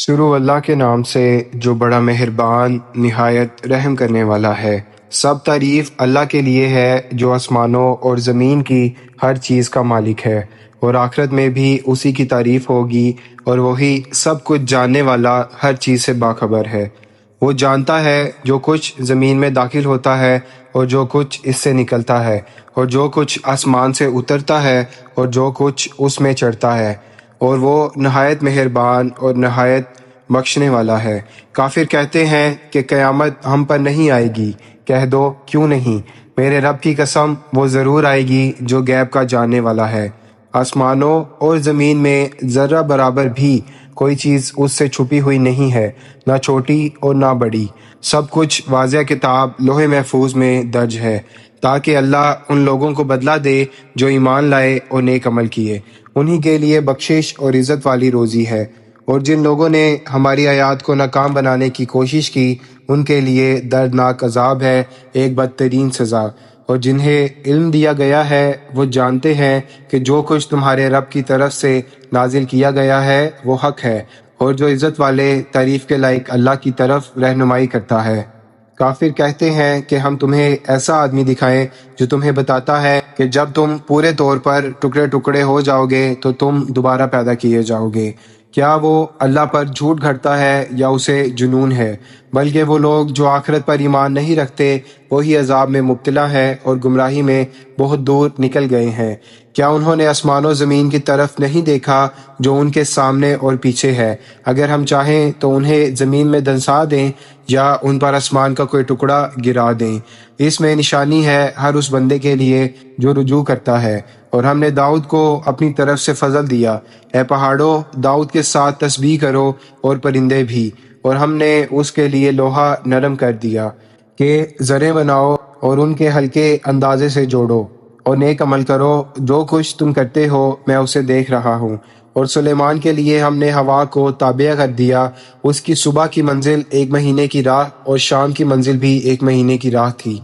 شروع اللہ کے نام سے جو بڑا مہربان، نہایت رحم کرنے والا ہے۔ سب تعریف اللہ کے لیے ہے، جو آسمانوں اور زمین کی ہر چیز کا مالک ہے۔ اور آخرت میں بھی اسی کی تعریف ہوگی، اور وہی سب کچھ جاننے والا ہر چیز سے باخبر ہے۔ وہ جانتا ہے جو کچھ زمین میں داخل ہوتا ہے، اور جو کچھ اس سے نکلتا ہے۔ اور جو کچھ آسمان سے اترتا ہے، اور جو کچھ اس میں چڑھتا ہے۔ اور وہ نہایت مہربان اور نہایت بخشنے والا ہے۔ کافر کہتے ہیں کہ قیامت ہم پر نہیں آئے گی۔ کہہ دو، کیوں نہیں؟ میرے رب کی قسم، وہ ضرور آئے گی جو غیب کا جاننے والا ہے۔ آسمانوں اور زمین میں ذرہ برابر بھی کوئی چیز اس سے چھپی ہوئی نہیں ہے، نہ چھوٹی اور نہ بڑی۔ سب کچھ واضح کتاب لوہے محفوظ میں درج ہے۔ تاکہ اللہ ان لوگوں کو بدلہ دے جو ایمان لائے اور نیک عمل کیے۔ انہی کے لیے بخشش اور عزت والی روزی ہے۔ اور جن لوگوں نے ہماری آیات کو ناکام بنانے کی کوشش کی، ان کے لیے دردناک عذاب ہے، ایک بدترین سزا۔ اور جنہیں علم دیا گیا ہے، وہ جانتے ہیں کہ جو کچھ تمہارے رب کی طرف سے نازل کیا گیا ہے، وہ حق ہے۔ اور جو عزت والے، تعریف کے لائق اللہ کی طرف رہنمائی کرتا ہے۔ کافر کہتے ہیں کہ ہم تمہیں ایسا آدمی دکھائیں جو تمہیں بتاتا ہے کہ جب تم پورے طور پر ٹکڑے ٹکڑے ہو جاؤ گے تو تم دوبارہ پیدا کیے جاؤ گے۔ کیا وہ اللہ پر جھوٹ گھڑتا ہے یا اسے جنون ہے؟ بلکہ وہ لوگ جو آخرت پر ایمان نہیں رکھتے، وہی عذاب میں مبتلا ہے اور گمراہی میں بہت دور نکل گئے ہیں۔ کیا انہوں نے آسمان و زمین کی طرف نہیں دیکھا جو ان کے سامنے اور پیچھے ہے؟ اگر ہم چاہیں تو انہیں زمین میں دنسا دیں یا ان پر آسمان کا کوئی ٹکڑا گرا دیں۔ اس میں نشانی ہے ہر اس بندے کے لیے جو رجوع کرتا ہے۔ اور ہم نے داؤد کو اپنی طرف سے فضل دیا۔ اے پہاڑوں، داؤد کے ساتھ تسبیح کرو اور پرندے بھی۔ اور ہم نے اس کے لیے لوہا نرم کر دیا کہ زرے بناؤ اور ان کے ہلکے اندازے سے جوڑو۔ اور نیک عمل کرو۔ جو کچھ تم کرتے ہو میں اسے دیکھ رہا ہوں۔ اور سلیمان کے لیے ہم نے ہوا کو تابع کر دیا۔ اس کی صبح کی منزل ایک مہینے کی راہ اور شام کی منزل بھی ایک مہینے کی راہ تھی۔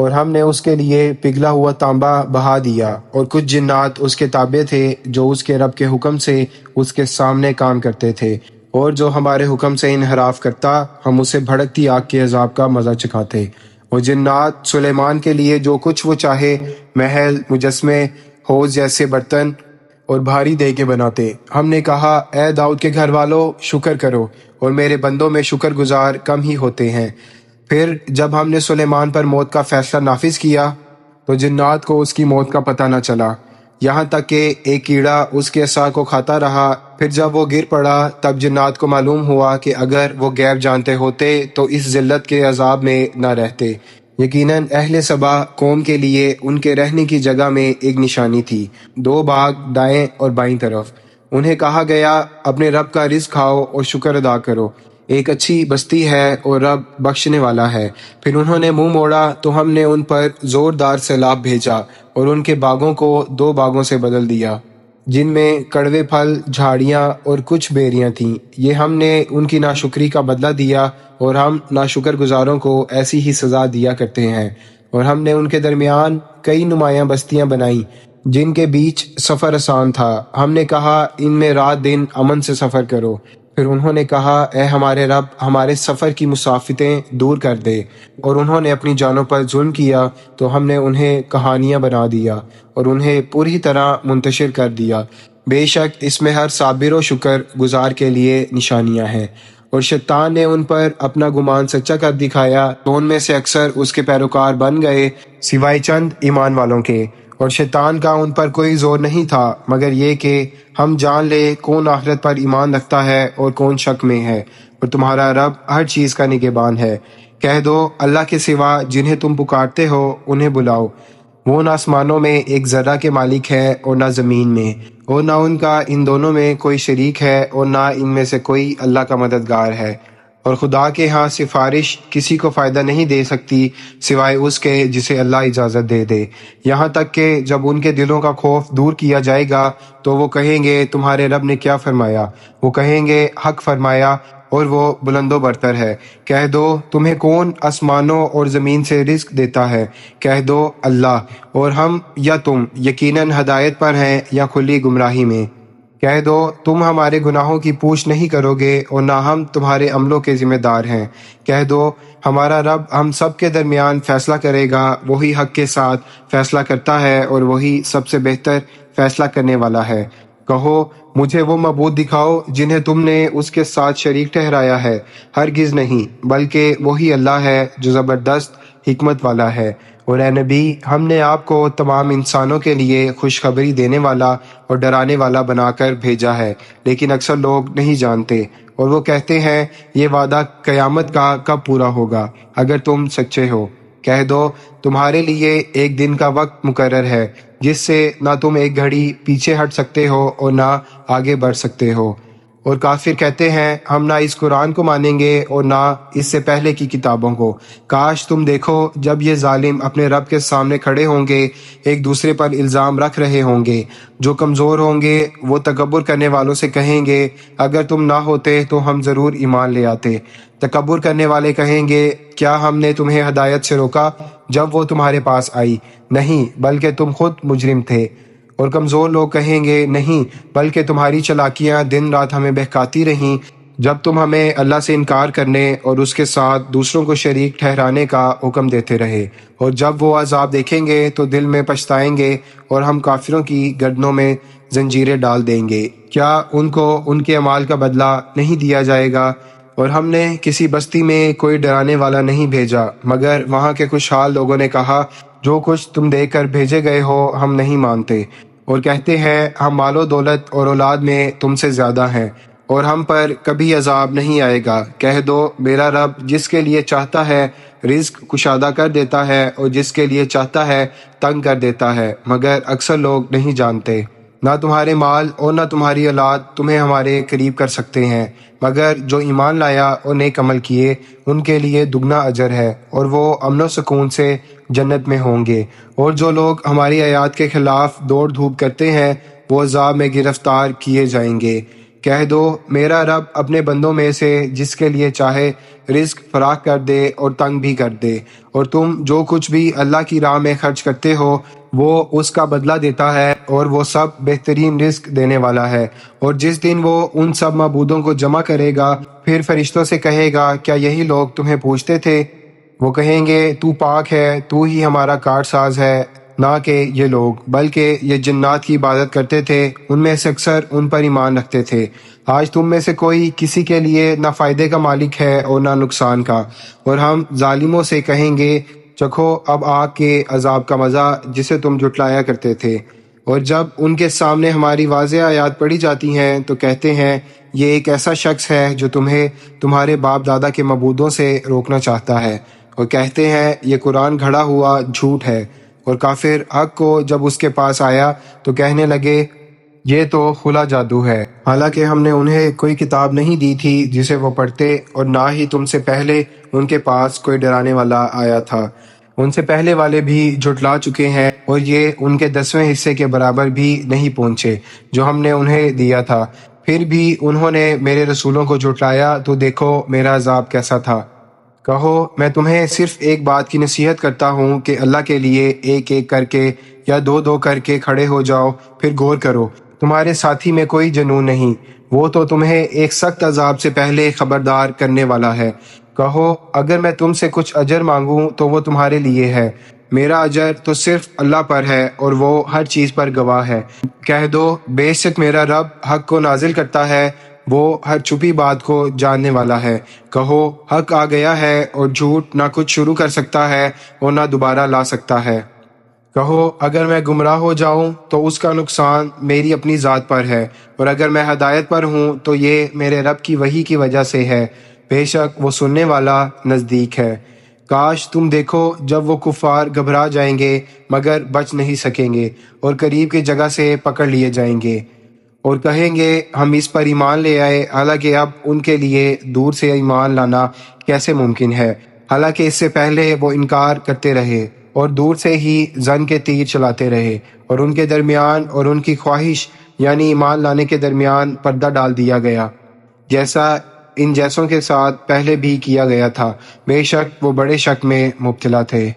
اور ہم نے اس کے لیے پگھلا ہوا تانبا بہا دیا اور کچھ جنات اس کے تابع تھے جو اس کے رب کے حکم سے اس کے سامنے کام کرتے تھے اور جو ہمارے حکم سے انحراف کرتا، ہم اسے بھڑکتی آگ کے عذاب کا مزہ چکھاتے۔ اور جنات سلیمان کے لیے جو کچھ وہ چاہے، محل، مجسمے، حوض جیسے برتن اور بھاری دے کے بناتے۔ ہم نے کہا، اے داؤد کے گھر والوں شکر کرو اور میرے بندوں میں شکر گزار کم ہی ہوتے ہیں۔ پھر جب ہم نے سلیمان پر موت کا فیصلہ نافذ کیا، تو جنات کو اس کی موت کا پتہ نہ چلا۔ یہاں تک کہ ایک کیڑا اس کے عصا کو کھاتا رہا۔ پھر جب وہ گر پڑا، تب جنات کو معلوم ہوا کہ اگر وہ غیب جانتے ہوتے، تو اس ذلت کے عذاب میں نہ رہتے۔ یقیناً اہل صبا قوم کے لیے ان کے رہنے کی جگہ میں ایک نشانی تھی۔ دو باغ دائیں اور بائیں طرف۔ انہیں کہا گیا، اپنے رب کا رزق کھاؤ اور شکر ادا کرو۔ ایک اچھی بستی ہے اور رب بخشنے والا ہے۔ پھر انہوں نے منہ موڑا تو ہم نے ان پر زوردار سیلاب بھیجا اور ان کے باغوں کو دو باغوں سے بدل دیا، جن میں کڑوے پھل، جھاڑیاں اور کچھ بیریاں تھیں۔ یہ ہم نے ان کی ناشکری کا بدلہ دیا اور ہم ناشکر گزاروں کو ایسی ہی سزا دیا کرتے ہیں۔ اور ہم نے ان کے درمیان کئی نمایاں بستیاں بنائیں جن کے بیچ سفر آسان تھا۔ ہم نے کہا، ان میں رات دن امن سے سفر کرو۔ پھر انہوں نے کہا، اے ہمارے رب، ہمارے سفر کی مسافتیں دور کر دے۔ اور انہوں نے اپنی جانوں پر ظلم کیا تو ہم نے انہیں کہانیاں بنا دیا اور انہیں پوری طرح منتشر کر دیا۔ بے شک اس میں ہر صابر و شکر گزار کے لیے نشانیاں ہیں۔ اور شیطان نے ان پر اپنا گمان سچا کر دکھایا تو ان میں سے اکثر اس کے پیروکار بن گئے سوائے چند ایمان والوں کے۔ اور شیطان کا ان پر کوئی زور نہیں تھا، مگر یہ کہ ہم جان لے کون آخرت پر ایمان رکھتا ہے اور کون شک میں ہے، اور تمہارا رب ہر چیز کا نگبان ہے۔ کہہ دو، اللہ کے سوا جنہیں تم پکارتے ہو، انہیں بلاؤ۔ وہ نہ آسمانوں میں ایک ذرہ کے مالک ہے اور نہ زمین میں، اور نہ ان کا، ان دونوں میں کوئی شریک ہے اور نہ ان میں سے کوئی اللہ کا مددگار ہے۔ اور خدا کے ہاں سفارش کسی کو فائدہ نہیں دے سکتی سوائے اس کے جسے اللہ اجازت دے دے۔ یہاں تک کہ جب ان کے دلوں کا خوف دور کیا جائے گا تو وہ کہیں گے، تمہارے رب نے کیا فرمایا؟ وہ کہیں گے، حق فرمایا اور وہ بلند و برتر ہے۔ کہہ دو، تمہیں کون آسمانوں اور زمین سے رزق دیتا ہے؟ کہہ دو، اللہ۔ اور ہم یا تم یقیناً ہدایت پر ہیں یا کھلی گمراہی میں؟ کہہ دو، تم ہمارے گناہوں کی پوچھ نہیں کرو گے اور نہ ہم تمہارے عملوں کے ذمہ دار ہیں۔ کہہ دو، ہمارا رب ہم سب کے درمیان فیصلہ کرے گا، وہی حق کے ساتھ فیصلہ کرتا ہے اور وہی سب سے بہتر فیصلہ کرنے والا ہے۔ کہو، مجھے وہ معبود دکھاؤ جنہیں تم نے اس کے ساتھ شریک ٹھہرایا ہے۔ ہرگز نہیں، بلکہ وہی اللہ ہے جو زبردست حکمت والا ہے۔ اور اے نبی، ہم نے آپ کو تمام انسانوں کے لیے خوشخبری دینے والا اور ڈرانے والا بنا کر بھیجا ہے، لیکن اکثر لوگ نہیں جانتے۔ اور وہ کہتے ہیں، یہ وعدہ قیامت کا کب پورا ہوگا؟ اگر تم سچے ہو، کہہ دو، تمہارے لیے ایک دن کا وقت مقرر ہے، جس سے نہ تم ایک گھڑی پیچھے ہٹ سکتے ہو اور نہ آگے بڑھ سکتے ہو۔ اور کافر کہتے ہیں، ہم نہ اس قرآن کو مانیں گے اور نہ اس سے پہلے کی کتابوں کو۔ کاش تم دیکھو، جب یہ ظالم اپنے رب کے سامنے کھڑے ہوں گے، ایک دوسرے پر الزام رکھ رہے ہوں گے۔ جو کمزور ہوں گے، وہ تکبر کرنے والوں سے کہیں گے، اگر تم نہ ہوتے تو ہم ضرور ایمان لے آتے۔ تکبر کرنے والے کہیں گے، کیا ہم نے تمہیں ہدایت سے روکا؟ جب وہ تمہارے پاس آئی۔ نہیں، بلکہ تم خود مجرم تھے۔ اور کمزور لوگ کہیں گے، نہیں، بلکہ تمہاری چلاکیاں دن رات ہمیں بہکاتی رہیں۔ جب تم ہمیں اللہ سے انکار کرنے اور اس کے ساتھ دوسروں کو شریک ٹھہرانے کا حکم دیتے رہے، اور جب وہ عذاب دیکھیں گے تو دل میں پچھتائیں گے اور ہم کافروں کی گردنوں میں زنجیریں ڈال دیں گے۔ کیا ان کو ان کے عمال کا بدلہ نہیں دیا جائے گا؟ اور ہم نے کسی بستی میں کوئی ڈرانے والا نہیں بھیجا، مگر وہاں کے خوشحال لوگوں نے کہا، جو کچھ تم دے کر بھیجے گئے ہو، ہم نہیں مانتے۔ اور کہتے ہیں، ہم مال و دولت اور اولاد میں تم سے زیادہ ہیں، اور ہم پر کبھی عذاب نہیں آئے گا۔ کہہ دو، میرا رب جس کے لیے چاہتا ہے رزق کشادہ کر دیتا ہے اور جس کے لیے چاہتا ہے تنگ کر دیتا ہے، مگر اکثر لوگ نہیں جانتے۔ نہ تمہارے مال اور نہ تمہاری اولاد تمہیں ہمارے قریب کر سکتے ہیں، مگر جو ایمان لایا اور نیک عمل کیے، ان کے لیے دگنا اجر ہے، اور وہ امن و سکون سے جنت میں ہوں گے۔ اور جو لوگ ہماری آیات کے خلاف دوڑ دھوپ کرتے ہیں، وہ عذاب میں گرفتار کیے جائیں گے۔ کہہ دو، میرا رب اپنے بندوں میں سے جس کے لیے چاہے رزق فراخ کر دے اور تنگ بھی کر دے۔ اور تم جو کچھ بھی اللہ کی راہ میں خرچ کرتے ہو، وہ اس کا بدلہ دیتا ہے۔ اور وہ سب بہترین رزق دینے والا ہے۔ اور جس دن وہ ان سب معبودوں کو جمع کرے گا، پھر فرشتوں سے کہے گا، کیا یہی لوگ تمہیں پوچھتے تھے؟ وہ کہیں گے، تو پاک ہے، تو ہی ہمارا کارڈ ساز ہے، نہ کہ یہ لوگ۔ بلکہ یہ جنات کی عبادت کرتے تھے، ان میں سے اکثر ان پر ایمان رکھتے تھے۔ آج تم میں سے کوئی کسی کے لیے نہ فائدے کا مالک ہے اور نہ نقصان کا۔ اور ہم ظالموں سے کہیں گے، چکھو، اب آگ کے عذاب کا مزہ جسے تم جٹلایا کرتے تھے۔ اور جب ان کے سامنے ہماری واضح آیات پڑھی جاتی ہیں تو کہتے ہیں، یہ ایک ایسا شخص ہے جو تمہیں تمہارے باپ دادا کے مبودوں سے روکنا چاہتا ہے۔ اور کہتے ہیں، یہ قرآن گھڑا ہوا جھوٹ ہے۔ اور کافر حق کو جب اس کے پاس آیا تو کہنے لگے، یہ تو کھلا جادو ہے۔ حالانکہ ہم نے انہیں کوئی کتاب نہیں دی تھی جسے وہ پڑھتے اور نہ ہی تم سے پہلے ان کے پاس کوئی ڈرانے والا آیا تھا۔ ان سے پہلے والے بھی جھٹلا چکے ہیں اور یہ ان کے دسویں حصے کے برابر بھی نہیں پہنچے جو ہم نے انہیں دیا تھا۔ پھر بھی انہوں نے میرے رسولوں کو جھٹلایا تو دیکھو میرا عذاب کیسا تھا۔ کہو، میں تمہیں صرف ایک بات کی نصیحت کرتا ہوں کہ اللہ کے لیے ایک ایک کر کے یا دو دو کر کے کھڑے ہو جاؤ، پھر غور کرو۔ تمہارے ساتھی میں کوئی جنون نہیں، وہ تو تمہیں ایک سخت عذاب سے پہلے خبردار کرنے والا ہے۔ کہو، اگر میں تم سے کچھ اجر مانگوں تو وہ تمہارے لیے ہے۔ میرا اجر تو صرف اللہ پر ہے اور وہ ہر چیز پر گواہ ہے۔ کہہ دو، بے شک میرا رب حق کو نازل کرتا ہے، وہ ہر چھپی بات کو جاننے والا ہے۔ کہو، حق آ گیا ہے اور جھوٹ نہ کچھ شروع کر سکتا ہے اور نہ دوبارہ لا سکتا ہے۔ کہو، اگر میں گمراہ ہو جاؤں تو اس کا نقصان میری اپنی ذات پر ہے، اور اگر میں ہدایت پر ہوں تو یہ میرے رب کی وہی کی وجہ سے ہے۔ بے شک وہ سننے والا نزدیک ہے۔ کاش تم دیکھو جب وہ کفار گھبرا جائیں گے، مگر بچ نہیں سکیں گے اور قریب کی جگہ سے پکڑ لیے جائیں گے۔ اور کہیں گے، ہم اس پر ایمان لے آئے، حالانکہ اب ان کے لیے دور سے ایمان لانا کیسے ممکن ہے؟ حالانکہ اس سے پہلے وہ انکار کرتے رہے اور دور سے ہی زن کے تیر چلاتے رہے اور ان کے درمیان اور ان کی خواہش یعنی ایمان لانے کے درمیان پردہ ڈال دیا گیا۔ جیسا ان جیسوں کے ساتھ پہلے بھی کیا گیا تھا۔ بے شک وہ بڑے شک میں مبتلا تھے۔